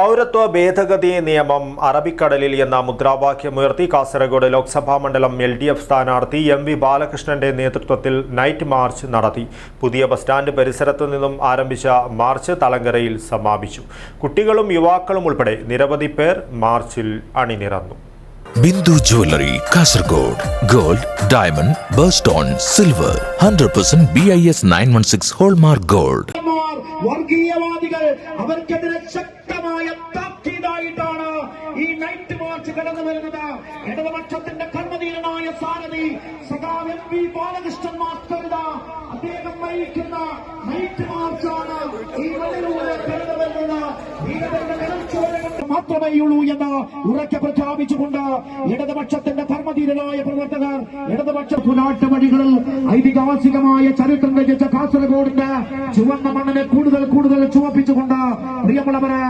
പൗരത്വ ഭേദഗതി നിയമം അറബിക്കടലിൽ എന്ന മുദ്രാവാക്യമുയർത്തി കാസർഗോഡ് ലോക്സഭാ മണ്ഡലം എൽ ഡി എഫ് സ്ഥാനാർത്ഥി എം വി ബാലകൃഷ്ണന്റെ നേതൃത്വത്തിൽ നൈറ്റ് മാർച്ച് നടത്തി. പുതിയ ബസ് സ്റ്റാൻഡ് പരിസരത്തു നിന്നും ആരംഭിച്ച മാർച്ച് തലങ്കരയിൽ സമാപിച്ചു. കുട്ടികളും യുവാക്കളും ഉൾപ്പെടെ നിരവധി പേർ മാർച്ചിൽ അണിനിരന്നു. Bindu jewellery Kasaragod gold diamond birthstone silver hundred percent B I S nine one six hallmark gold വർഗീയവാദികൾ അവർക്കെതിരെ ശക്തമായ ഈ നൈറ്റ് മാർച്ച് കടന്നു വരുന്നത്. ഇടതുപക്ഷത്തിന്റെ കർമ്മധീരനായ സാരഥി സഖാവ് എം പി ബാലകൃഷ്ണൻ മാസ്റ്ററുത അദ്ദേഹം നയിക്കുന്ന നൈറ്റ് മാർച്ചാണ് ഈ വഴിയിലൂടെ കടന്നു വരുന്നത് മാത്രമേയുള്ളൂ എന്ന് ഉറക്കെ പ്രഖ്യാപിച്ചുകൊണ്ട് ഇടതുപക്ഷത്തിന്റെ കർമ്മധീരനായ പ്രവർത്തകർ ഇടതുപക്ഷ പുനാട്ടുവഴികളിൽ ഐതിഹാസികമായ ചരിത്രം രചിച്ച കാസർഗോഡിന്റെ ചുവന്ന മണ്ണിനെ കൂടുതൽ കൂടുതൽ ചുവപ്പിച്ചുകൊണ്ട് പ്രിയമുള്ളവരെ